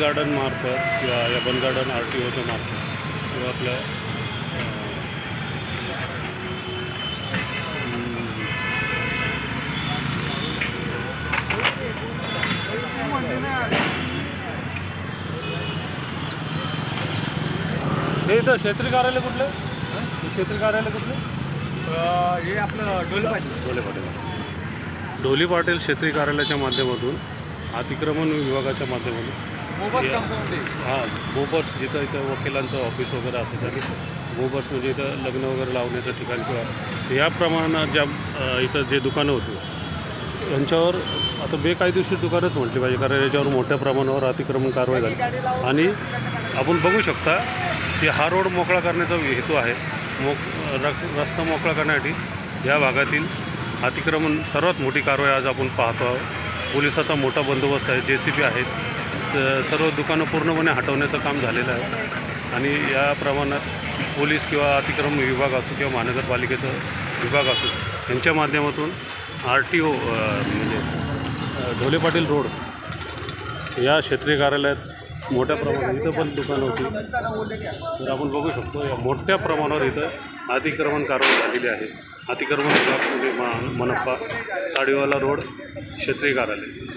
Garden मार्फत किंवा या बन गार्डन आर टी ओच्या मार्फत किंवा आपल्या हे इथं क्षेत्रीय कार्यालय कुठलं? क्षेत्रीय कार्यालय कुठलं? हे आपलं डोल पाहिजे ढोले पाटील. ढोली पाटील क्षेत्रीय कार्यालयाच्या माध्यमातून अतिक्रमण विभागाच्या माध्यमातून हां बोबर्स जिथं इथं वकिलांचं ऑफिस वगैरे असतं बोबर्स म्हणजे इथं लग्न वगैरे लावण्याचं ठिकाण किंवा या प्रमाणात ज्या इथं जे दुकानं होती यांच्यावर आता बेकायदेशीर दुकानच म्हटली पाहिजे कारण याच्यावर मोठ्या प्रमाणावर अतिक्रमण कारवाई झाली. आणि आपण बघू शकता की हा रोड मोकळा करण्याचा हेतू आहे. मोक रस्ता मोकळा करण्यासाठी या भागातील अतिक्रमण सर्वात मोठी कारवाई आज आपण पाहतो आहोत. पोलिसाचा मोठा बंदोबस्त आहे जे सी बी आहेत सर्व दुकानं पूर्णपणे हटवण्याचं काम झालेलं आहे. आणि या प्रमाणात पोलीस किंवा अतिक्रमण विभाग असो किंवा महानगरपालिकेचा विभाग असो यांच्या माध्यमातून आर टी ओ म्हणजे ढोले पाटील रोड या क्षेत्रीय कार्यालयात मोठ्या प्रमाणात इथं पण दुकानं होती. तर आपण बघू शकतो या मोठ्या प्रमाणावर इथं अतिक्रमण कारवाई झालेली आहे. अतिक्रमण विभाग म्हणजे मनप्पा ताडीवाला रोड क्षेत्रीय कार्यालय.